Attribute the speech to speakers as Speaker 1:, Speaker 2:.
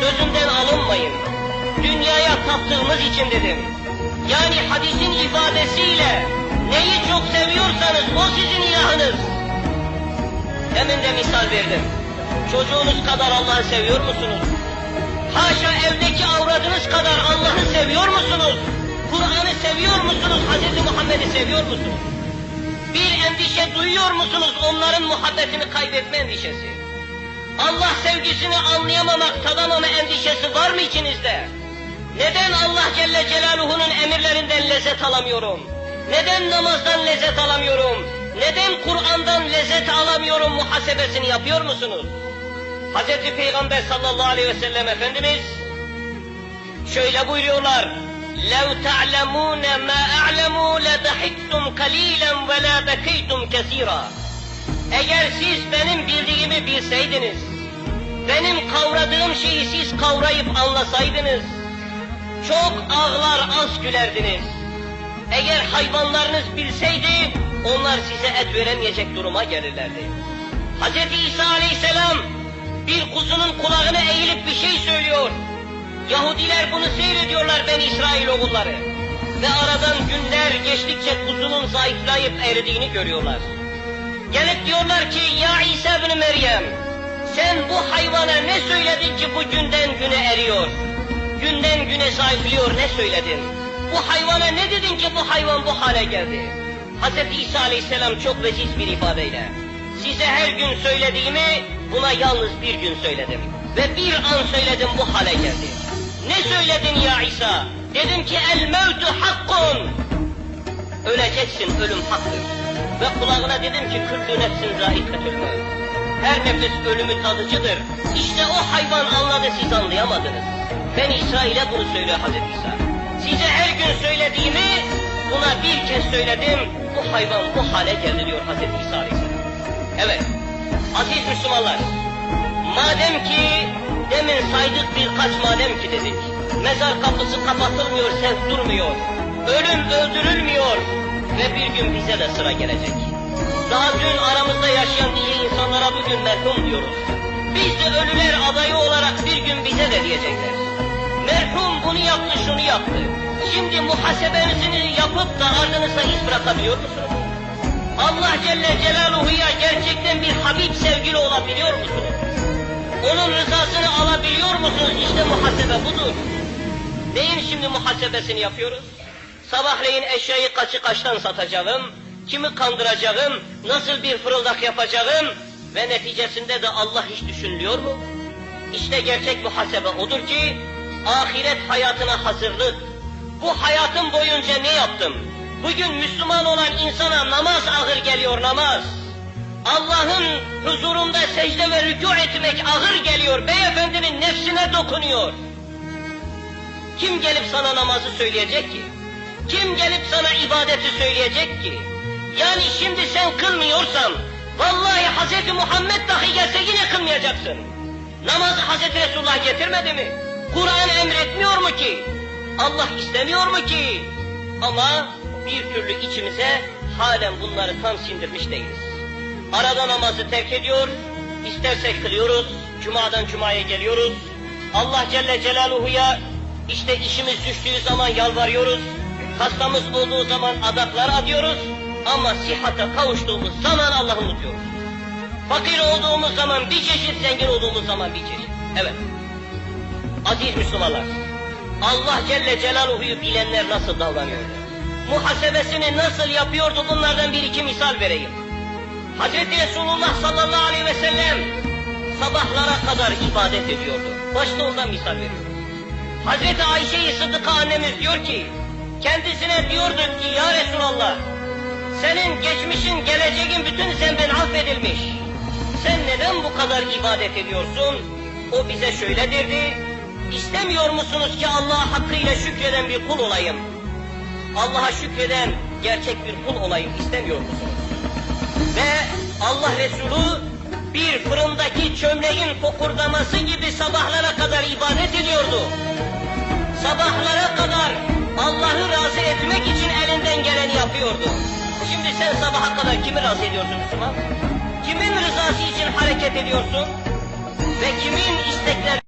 Speaker 1: Sözümden alınmayın. Dünyaya taptığımız için dedim. Yani hadisin ifadesiyle neyi çok seviyorsanız o sizin ilahınız. Demin de misal verdim. Çocuğunuz kadar Allah'ı seviyor musunuz? Haşa evdeki avradınız kadar Allah'ı seviyor musunuz? Kur'an'ı seviyor musunuz? Hz. Muhammed'i seviyor musunuz? Bir endişe duyuyor musunuz onların muhabbetini kaybetme endişesi? Allah sevgisini anlayamamak, tadamama endişesi var mı içinizde? Neden Allah Celle Celaluhu'nun emirlerinden lezzet alamıyorum? Neden namazdan lezzet alamıyorum? Neden Kur'an'dan lezzet alamıyorum muhasebesini yapıyor musunuz? Hz. Peygamber sallallahu aleyhi ve sellem Efendimiz şöyle buyuruyorlar. لَوْ تَعْلَمُونَ مَا أَعْلَمُوا لَدَحِكْتُمْ قَلِيلًا وَلَا بَكَيْتُمْ كَثِيرًا Eğer siz benim bildiğimi bilseydiniz, benim kavradığım şeyi siz kavrayıp anlasaydınız, çok ağlar az gülerdiniz. Eğer hayvanlarınız bilseydi, onlar size et veremeyecek duruma gelirlerdi. Hz. İsa aleyhisselam bir kuzunun kulağına eğilip bir şey söylüyor. Yahudiler bunu seyrediyorlar ben İsrail oğulları. Ve aradan günler geçtikçe kuzunun zayıflayıp eridiğini görüyorlar. Gelip diyorlar ki ya İsa bin Meryem sen bu hayvana ne söyledin ki bu günden güne eriyor? Günden güne zayıflıyor ne söyledin? Bu hayvana ne dedin ki bu hayvan bu hale geldi? Hz. İsa aleyhisselam çok veziz bir ifadeyle. Size her gün söylediğimi buna yalnız bir gün söyledim. Ve bir an söyledim bu hale geldi. Ne söyledin ya İsa? Dedim ki el mevtu hakkun. Öleceksin ölüm haktır. Ve kulağına dedim ki küllü nefsin zâiketül mevt. Her nefes ölümü tadıcıdır. İşte o hayvan anladı siz anlayamadınız. Ben İsrail'e bunu söylüyor Hazreti İsa. Size her gün söylediğimi buna bir kez söyledim. Bu hayvan bu hale geldi diyor Hazreti İsa Aleyhisselam. Evet. Aziz Müslümanlar. Madem ki demin saydık birkaç madem ki dedik. Mezar kapısı kapatılmıyor, sevk durmuyor. Ölüm öldürülmüyor. Ve bir gün bize de sıra gelecek. Daha dün aramızda yaşayan iyi insanlara bugün merhum diyoruz. Biz de ölüler adayı olarak bir gün bize de diyecekler. Merhum bunu yaptı, şunu yaptı. Şimdi muhasebenizi yapıp da ardınıza iz bırakabiliyor musunuz? Allah Celle Celaluhu'ya gerçekten bir Habib sevgili olabiliyor musunuz? Onun rızasını alabiliyor musunuz? İşte muhasebe budur. Neyin şimdi muhasebesini yapıyoruz? Sabahleyin eşyayı kaçı kaçtan satacağım, kimi kandıracağım, nasıl bir fırıldak yapacağım ve neticesinde de Allah hiç düşünülüyor mu? İşte gerçek muhasebe odur ki, ahiret hayatına hazırlık. Bu hayatım boyunca ne yaptım? Bugün Müslüman olan insana namaz ağır geliyor namaz. Allah'ın huzurunda secde ve rükû etmek ağır geliyor. Beyefendinin nefsine dokunuyor. Kim gelip sana namazı söyleyecek ki? Kim gelip sana ibadeti söyleyecek ki? Yani şimdi sen kılmıyorsan, vallahi Hz. Muhammed dahi gelse yine kılmayacaksın. Namazı Hz. Resulullah getirmedi mi? Kur'an emretmiyor mu ki? Allah istemiyor mu ki? Ama bir türlü içimize halen bunları tam sindirmiş değiliz. Arada namazı terk ediyor, istersek kılıyoruz, cumadan cumaya geliyoruz. Allah Celle Celaluhu'ya işte işimiz düştüğü zaman yalvarıyoruz, hastamız olduğu zaman adaklar adıyoruz ama sihhate kavuştuğumuz zaman Allah'ı unutuyoruz. Fakir olduğumuz zaman bir çeşit, zengin olduğumuz zaman bir çeşit. Evet. Aziz Müslümanlar, Allah Celle Celaluhu'yu bilenler nasıl davranıyordu? Muhasebesini nasıl yapıyordu bunlardan bir iki misal vereyim. Hazreti Resulullah sallallahu aleyhi ve sellem sabahlara kadar ibadet ediyordu. Başta ondan misal veriyorum. Hazreti Ayşe-i Sıddıka annemiz diyor ki, kendisine diyorduk ki ya Resulallah, senin geçmişin, geleceğin bütün zembin affedilmiş. Sen neden bu kadar ibadet ediyorsun? O bize şöyle derdi, istemiyor musunuz ki Allah'a hakkıyla şükreden bir kul olayım? Allah'a şükreden gerçek bir kul olayım istemiyor musunuz? Ve Allah Resulü bir fırındaki çömleğin fokurdaması gibi sabahlara kadar ibadet ediyordu. Sen sabaha kadar kimi razı ediyorsun Müslüman? Kimin rızası için hareket ediyorsun? Ve kimin istekleri